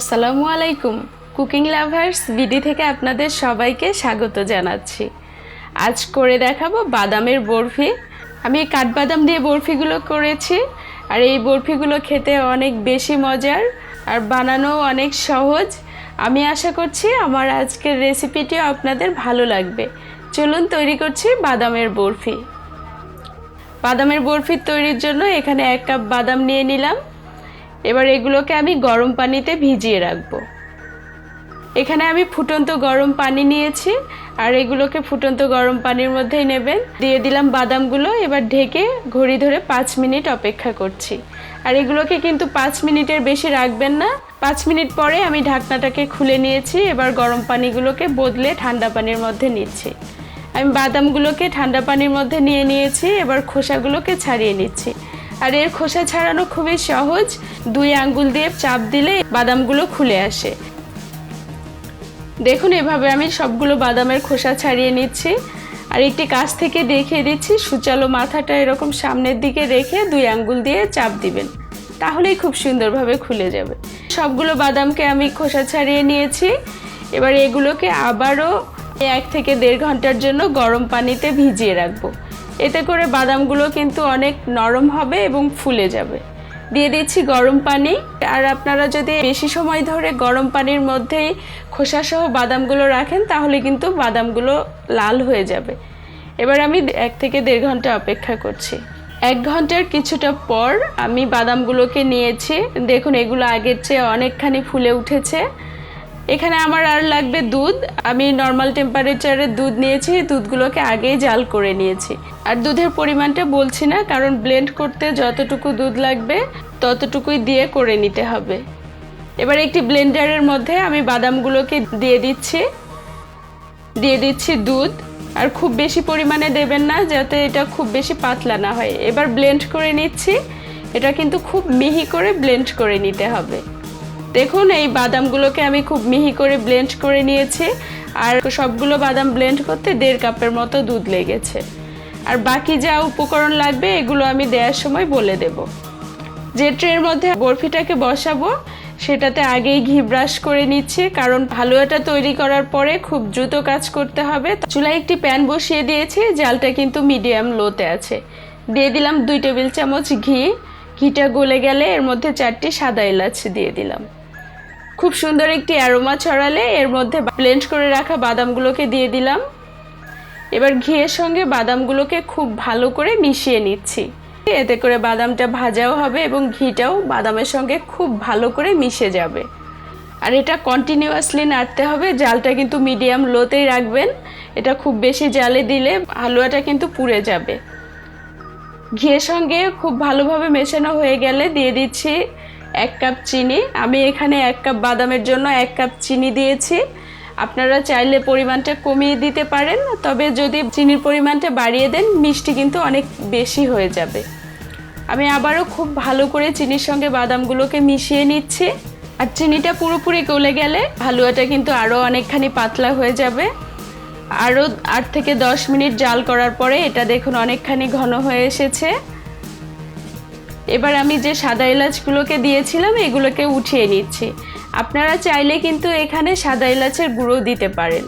আসসালামু আলাইকুম। Cooking lovers BD থেকে আপনাদের সবাইকে স্বাগত জানাচ্ছি। আজ করে দেখাবো বাদামের বরফি। আমি কাঠবাদাম দিয়ে বরফিগুলো করেছি, আর এই বরফিগুলো খেতে অনেক বেশি মজার আর বানানো অনেক সহজ। আমি আশা করছি আমার আজকের রেসিপিটিও আপনাদের ভালো লাগবে। চলুন তৈরি করছি বাদামের বরফি। বাদামের বরফি তৈরির জন্য এখানে এক কাপ বাদাম নিয়ে নিলাম। এবার এগুলোকে আমি গরম পানিতে ভিজিয়ে রাখব। এখানে আমি ফুটন্ত গরম পানি নিয়েছি, আর এগুলোকে ফুটন্ত গরম পানির মধ্যেই নেবেন। দিয়ে দিলাম বাদামগুলো, এবার ঢেকে ঘড়ি ধরে পাঁচ মিনিট অপেক্ষা করছি। আর এগুলোকে কিন্তু পাঁচ মিনিটের বেশি রাখবেন না। পাঁচ মিনিট পরে আমি ঢাকনাটাকে খুলে নিয়েছি, এবার গরম পানিগুলোকে বদলে ঠান্ডা পানির মধ্যে নিচ্ছি। আমি বাদামগুলোকে ঠান্ডা পানির মধ্যে নিয়ে নিয়েছি, এবার খোসাগুলোকে ছাড়িয়ে নিচ্ছি। আর এর খোসা ছাড়ানো খুবই সহজ। দুই আঙ্গুল দিয়ে চাপ দিলে বাদামগুলো খুলে আসে। দেখুন, এভাবে আমি সবগুলো বাদামের খোসা ছাড়িয়ে নিচ্ছি। আর একটি কাছ থেকে দেখিয়ে দিচ্ছি, সুচালো মাথাটা এরকম সামনের দিকে রেখে দুই আঙ্গুল দিয়ে চাপ দিবেন। তাহলেই খুব সুন্দরভাবে খুলে যাবে। সবগুলো বাদামকে আমি খোসা ছাড়িয়ে নিয়েছি। এবার এগুলোকে আবারও এক থেকে দেড় ঘণ্টার জন্য গরম পানিতে ভিজিয়ে রাখব। এতে করে বাদামগুলো কিন্তু অনেক নরম হবে এবং ফুলে যাবে। দিয়ে দিচ্ছি গরম পানি। আর আপনারা যদি বেশি সময় ধরে গরম পানির মধ্যেই খোসাসহ বাদামগুলো রাখেন, তাহলে কিন্তু বাদামগুলো লাল হয়ে যাবে। এবার আমি এক থেকে দেড় ঘণ্টা অপেক্ষা করছি। এক ঘণ্টার কিছুটা পর আমি বাদামগুলোকে নিয়েছি। দেখুন, এগুলো আগের চেয়ে অনেকখানি ফুলে উঠেছে। এখানে আমার আর লাগবে দুধ। আমি নর্মাল টেম্পারেচারে দুধ নিয়েছি, দুধগুলোকে আগেই জাল করে নিয়েছি। আর দুধের পরিমাণটা বলছি না, কারণ ব্লেন্ড করতে যতটুকু দুধ লাগবে, ততটুকুই দিয়ে করে নিতে হবে। এবার একটি ব্লেন্ডারের মধ্যে আমি বাদামগুলোকে দিয়ে দিচ্ছি। দিয়ে দিচ্ছি দুধ। আর খুব বেশি পরিমাণে দেবেন না, যাতে এটা খুব বেশি পাতলা না হয়। এবার ব্লেন্ড করে নিচ্ছি। এটা কিন্তু খুব মিহি করে ব্লেন্ড করে নিতে হবে। দেখুন, এই বাদামগুলোকে আমি খুব মিহি করে ব্লেন্ড করে নিয়েছি। আর সবগুলো বাদাম ব্লেন্ড করতে দেড় কাপের মতো দুধ লেগেছে। আর বাকি যা উপকরণ লাগবে, এগুলো আমি দেওয়ার সময় বলে দেব। যে ট্রের মধ্যে বরফিটাকে বসাবো, সেটাতে আগেই ঘি ব্রাশ করে নিচ্ছে, কারণ হালুয়াটা তৈরি করার পরে খুব দ্রুত কাজ করতে হবে। চুলায় একটি প্যান বসিয়ে দিয়েছি, জালটা কিন্তু মিডিয়াম লোতে আছে। দিয়ে দিলাম দুই টেবিল চামচ ঘি। ঘিটা গলে গেলে এর মধ্যে চারটি সাদা এলাচ দিয়ে দিলাম। খুব সুন্দর একটি অ্যারোমা ছড়ালে এর মধ্যে ব্লেন্ড করে রাখা বাদামগুলোকে দিয়ে দিলাম। এবার ঘিয়ের সঙ্গে বাদামগুলোকে খুব ভালো করে মিশিয়ে নিচ্ছি। এতে করে বাদামটা ভাজাও হবে এবং ঘিটাও বাদামের সঙ্গে খুব ভালো করে মিশে যাবে। আর এটা কন্টিনিউয়াসলি নাড়তে হবে, জালটা কিন্তু মিডিয়াম লোতেই রাখবেন। এটা খুব বেশি জালে দিলে হালুয়াটা কিন্তু পুড়ে যাবে। ঘিয়ের সঙ্গে খুব ভালোভাবে মেশানো হয়ে গেলে দিয়ে দিচ্ছি এক কাপ চিনি। আমি এখানে এক কাপ বাদামের জন্য এক কাপ চিনি দিয়েছি। আপনারা চাইলে পরিমাণটা কমিয়ে দিতে পারেন, তবে যদি চিনির পরিমাণটা বাড়িয়ে দেন, মিষ্টি কিন্তু অনেক বেশি হয়ে যাবে। আমি আবারও খুব ভালো করে চিনির সঙ্গে বাদামগুলোকে মিশিয়ে নিচ্ছি। আর চিনিটা পুরোপুরি গলে গেলে হালুয়াটা কিন্তু আরও অনেকখানি পাতলা হয়ে যাবে। আরও আট থেকে দশ মিনিট জাল করার পরে এটা দেখুন অনেকখানি ঘন হয়ে এসেছে। এবার আমি যে সাদা এলাচগুলোকে দিয়েছিলাম, এগুলোকে উঠিয়ে নিচ্ছি। আপনারা চাইলে কিন্তু এখানে সাদা এলাচের গুঁড়ো দিতে পারেন।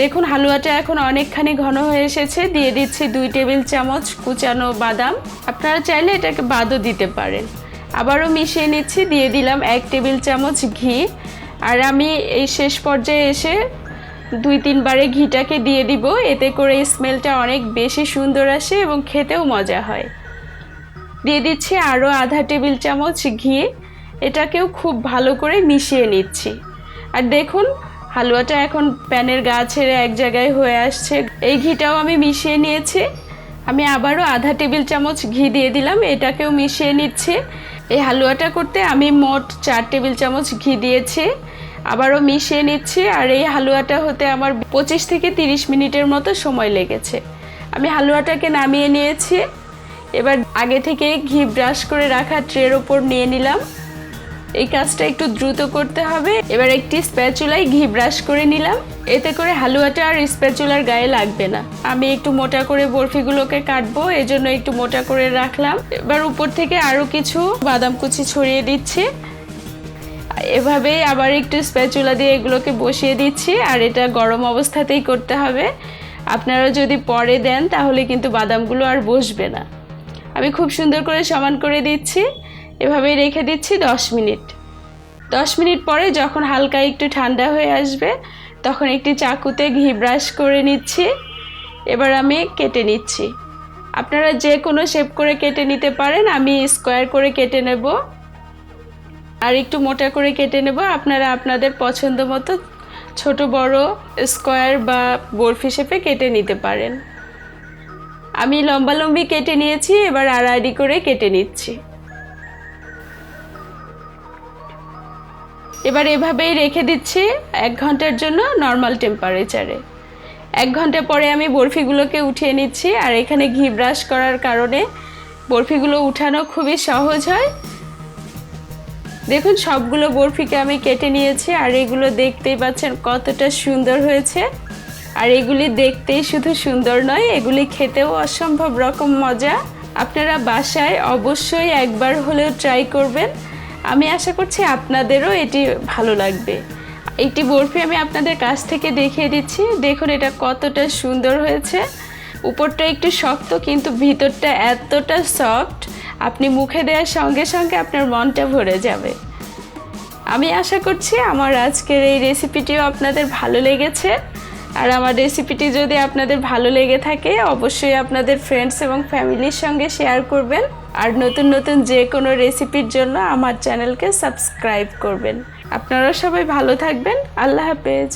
দেখুন, হালুয়াটা এখন অনেকখানি ঘন হয়ে এসেছে। দিয়ে দিচ্ছি দুই টেবিল চামচ কুচানো বাদাম। আপনারা চাইলে এটাকে বাদও দিতে পারেন। আবারও মিশিয়ে নিচ্ছি, দিয়ে দিলাম এক টেবিল চামচ ঘি। আর আমি এই শেষ পর্যায়ে এসে দুই তিনবারে ঘিটাকে দিয়ে দিব। এতে করে স্মেলটা অনেক বেশি সুন্দর আসে এবং খেতেও মজা হয়। দিয়ে দিচ্ছি আরও আধা টেবিল চামচ ঘি। এটাকেও খুব ভালো করে মিশিয়ে নিচ্ছি। আর দেখুন, হালুয়াটা এখন প্যানের গা ছেড়ে এক জায়গায় হয়ে আসছে। এই ঘিটাও আমি মিশিয়ে নিয়েছি। আমি আবারও আধা টেবিল চামচ ঘি দিয়ে দিলাম, এটাকেও মিশিয়ে নিচ্ছে। এই হালুয়াটা করতে আমি মোট চার টেবিল চামচ ঘি দিয়েছি। আবারও মিশিয়ে নিচ্ছি, আর এই হালুয়াটা হতে আমার পঁচিশ থেকে তিরিশ মিনিটের মতো সময় লেগেছে। আমি হালুয়াটাকে নামিয়ে নিয়েছি। এবার আগে থেকে ঘি ব্রাশ করে রাখা ট্রের ওপর নিয়ে নিলাম। এই কাজটা একটু দ্রুত করতে হবে। এবার একটি স্প্যাচুলায় ঘি ব্রাশ করে নিলাম। এতে করে হালুয়াটা আর স্প্যাচুলার গায়ে লাগবে না। আমি একটু মোটা করে বরফিগুলোকে কাটবো, এজন্য একটু মোটা করে রাখলাম। এবার উপর থেকে আরও কিছু বাদাম কুচি ছড়িয়ে দিচ্ছি। এভাবেই আবার একটু স্প্যাচুলা দিয়ে এগুলোকে বসিয়ে দিচ্ছি, আর এটা গরম অবস্থাতেই করতে হবে। আপনারা যদি পরে দেন, তাহলে কিন্তু বাদামগুলো আর বসবে না। আমি খুব সুন্দর করে সমান করে দিচ্ছি। এভাবেই রেখে দিচ্ছি দশ মিনিট। দশ মিনিট পরে যখন হালকা একটু ঠান্ডা হয়ে আসবে, তখন একটি চাকুতে ঘি ব্রাশ করে নিচ্ছি। এবার আমি কেটে নিচ্ছি। আপনারা যে কোনো শেপ করে কেটে নিতে পারেন, আমি স্কোয়ার করে কেটে নেব। আর একটু মোটা করে কেটে নেব। আপনারা আপনাদের পছন্দ মতো ছোট, বড় স্কোয়ার বা বরফি শেপে কেটে নিতে পারেন। আমি লম্বা লম্বি কেটে নিয়েছি, এবার আড়াআড়ি করে কেটে নিচ্ছি। এবার এভাবেই রেখে দিচ্ছি এক ঘণ্টার জন্য নর্মাল টেম্পারেচারে এক ঘণ্টা পরে আমি বরফিগুলোকে উঠিয়ে নিচ্ছি, আর এখানে ঘি ব্রাশ করার কারণে বরফিগুলো উঠানো খুবই সহজ হয়। দেখুন, সবগুলো বরফিকে আমি কেটে নিয়েছি, আর এগুলো দেখতেই পাচ্ছেন কতটা সুন্দর হয়েছে। আর এগুলি দেখতেই শুধু সুন্দর নয়, এগুলি খেতেও অসম্ভব রকম মজা। আপনারা বাসায় অবশ্যই একবার হলেও ট্রাই করবেন। আমি আশা করছি আপনাদেরও এটি ভালো লাগবে। একটি বরফি আমি আপনাদের কাছ থেকে দেখিয়ে দিচ্ছি। দেখুন এটা কতটা সুন্দর হয়েছে। উপরটা একটু শক্ত, কিন্তু ভিতরটা এতটা সফট আপনি মুখে দেওয়ার সঙ্গে সঙ্গে আপনার মনটা ভরে যাবে। আমি আশা করছি আমার আজকের এই রেসিপিটিও আপনাদের ভালো লেগেছে। আর আমার রেসিপিটি যদি আপনাদের ভালো লেগে থাকে, অবশ্যই আপনাদের ফ্রেন্ডস এবং ফ্যামিলির সঙ্গে শেয়ার করবেন। আর নতুন নতুন যে কোনো রেসিপির জন্য আমার চ্যানেলকে সাবস্ক্রাইব করবেন। আপনারা সবাই ভালো থাকবেন। আল্লাহ হাফেজ।